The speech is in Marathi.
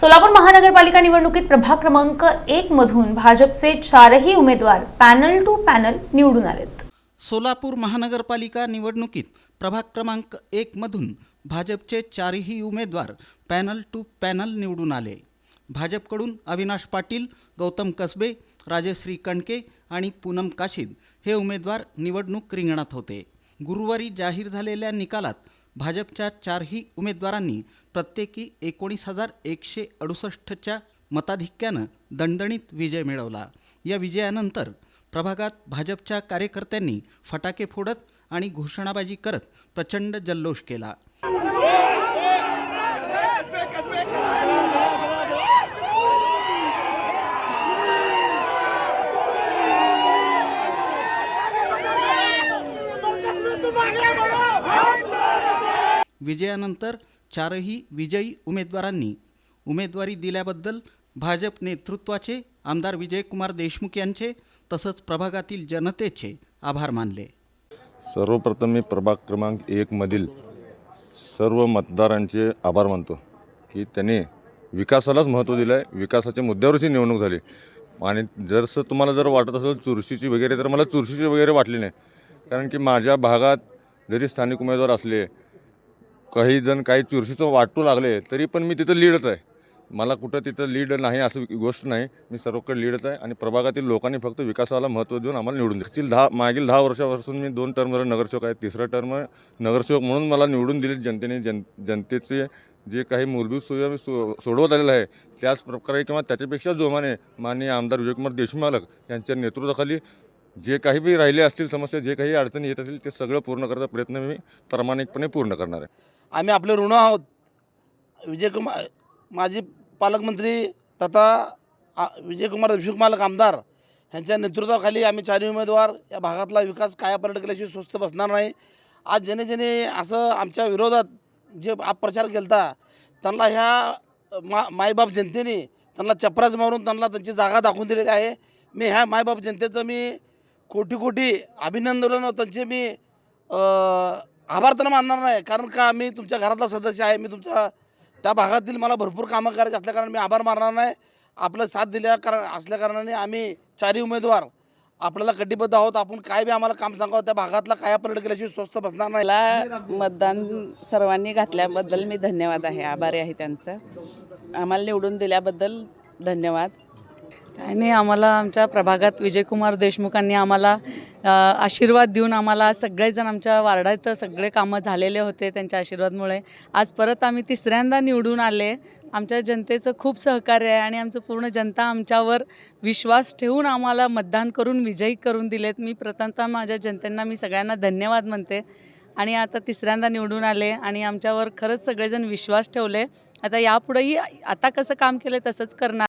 सोलापूर महानगरपालिका निवडणुकीत प्रभाग क्रमांक एक मधून भाजपचे चारही उमेदवार पॅनल टू पॅनल निवडून आलेत. सोलापूर महानगरपालिका निवडणुकीत प्रभाग क्रमांक एकमधून भाजपचे चारही उमेदवार पॅनल टू पॅनल निवडून आले. भाजपकडून अविनाश पाटील गौतम कसबे राजश्री कणके आणि पूनम काशीद हे उमेदवार निवडणूक रिंगणात होते. गुरुवारी जाहीर झालेल्या निकालात भाजपच्या चारही उमेदवारांनी प्रत्येकी एकोणीस हजार एकशे अडुसष्टच्या मताधिक्यानं दणदणीत विजय मिळवला. या विजयानंतर प्रभागात भाजपच्या कार्यकर्त्यांनी फटाके फोडत आणि घोषणाबाजी करत प्रचंड जल्लोष केला. विजयानंतर चारही विजयी उमेदवारांनी उमेदवारी दिल्याबद्दल भाजप नेतृत्वाचे आमदार विजयकुमार देशमुख यांचे तसंच प्रभागातील जनतेचे आभार मानले. सर्वप्रथम मी प्रभाग क्रमांक एकमधील सर्व मतदारांचे आभार मानतो की त्यांनी विकासालाच महत्त्व दिलं आहे विकासाच्या मुद्द्यावरची निवडणूक झाली. आणि जरसं तुम्हाला जर वाटत असेल चुरशीची वगैरे तर मला चुरशीची वगैरे वाटली नाही. कारण की माझ्या भागात जरी स्थानिक उमेदवार असले काही जण काही चुरशीचं वाटू लागले तरी पण मी तिथं लीडच आहे. मला कुठं तिथं लीड नाही असं गोष्ट नाही. मी सर्वकडे लीडच आहे आणि प्रभागातील लोकांनी फक्त विकासाला महत्त्व देऊन आम्हाला निवडून दिले. दहा मागील दहा वर्षापासून मी दोन टर्मवर नगरसेवक आहे तिसरा टर्म नगरसेवक म्हणून मला निवडून दिले जनतेने जन जनतेचे जे काही मूलभूत सुविधा मी सो सोडवत आलेलं आहे त्याच प्रकारे किंवा त्याच्यापेक्षा जोमाने माननीय आमदार विजयकुमार देशमालक यांच्या नेतृत्वाखाली जे काही बी राहिले असतील समस्या जे काही अडचणी येत असतील ते सगळं पूर्ण करायचा प्रयत्न मी प्रामाणिकपणे पूर्ण करणार आहे. आम्ही आपले ऋण आहोत. विजयकुमार माजी पालकमंत्री तथा आ- विजयकुमार देशमुख मालक आमदार ह्यांच्या नेतृत्वाखाली आम्ही चारही उमेदवार या भागातला विकास कायापर्यंत केल्याशिवाय स्वस्त बसणार नाही. आज ज्याने ज्याने असं आमच्या विरोधात जे अपप्रचार केला त्यांना ह्या मा मायबाप जनतेने त्यांना चपराच मारून त्यांना त्यांची जागा दाखवून दिलेली आहे. मी ह्या मायबाप जनतेचं मी कोटी कोटी अभिनंदन त्यांचे मी आभार तर मानणार नाही. कारण का मी तुमच्या घरातला सदस्य आहे. मी तुमचा त्या भागातील मला भरपूर कामं करायची असल्याकारणाने मी आभार मानणार नाही. आपलं साथ दिल्या कारण असल्याकारणाने आम्ही चारही उमेदवार आपल्याला कटिबद्ध आहोत. आपण काय बी आम्हाला काम सांगावं त्या भागातला काय पलट केल्याशिवाय स्वस्त बसणार नाही. मला मतदान सर्वांनी घातल्याबद्दल मी धन्यवाद आहे. आभारी आहे त्यांचं. आम्हाला निवडून दिल्याबद्दल धन्यवाद. काय नाही आम्हाला आमच्या प्रभागात विजयकुमार देशमुखांनी आम्हाला आशीर्वाद देऊन आम्हाला सगळेजण आमच्या वार्डात सगळे कामं झालेले होते त्यांच्या आशीर्वादमुळे. आज परत आम्ही तिसऱ्यांदा निवडून आले. आमच्या जनतेचं खूप सहकार्य आहे आणि आमचं पूर्ण जनता आमच्यावर विश्वास ठेवून आम्हाला मतदान करून विजयी करून दिलेत. मी प्रथमतः माझ्या जनतेंना मी सगळ्यांना धन्यवाद म्हणते. आणि आता तिसऱ्यांदा निवडून आले आणि आमच्यावर खरंच सगळेजण विश्वास ठेवले. आता यापुढेही आता कसं काम केलं तसंच करणार.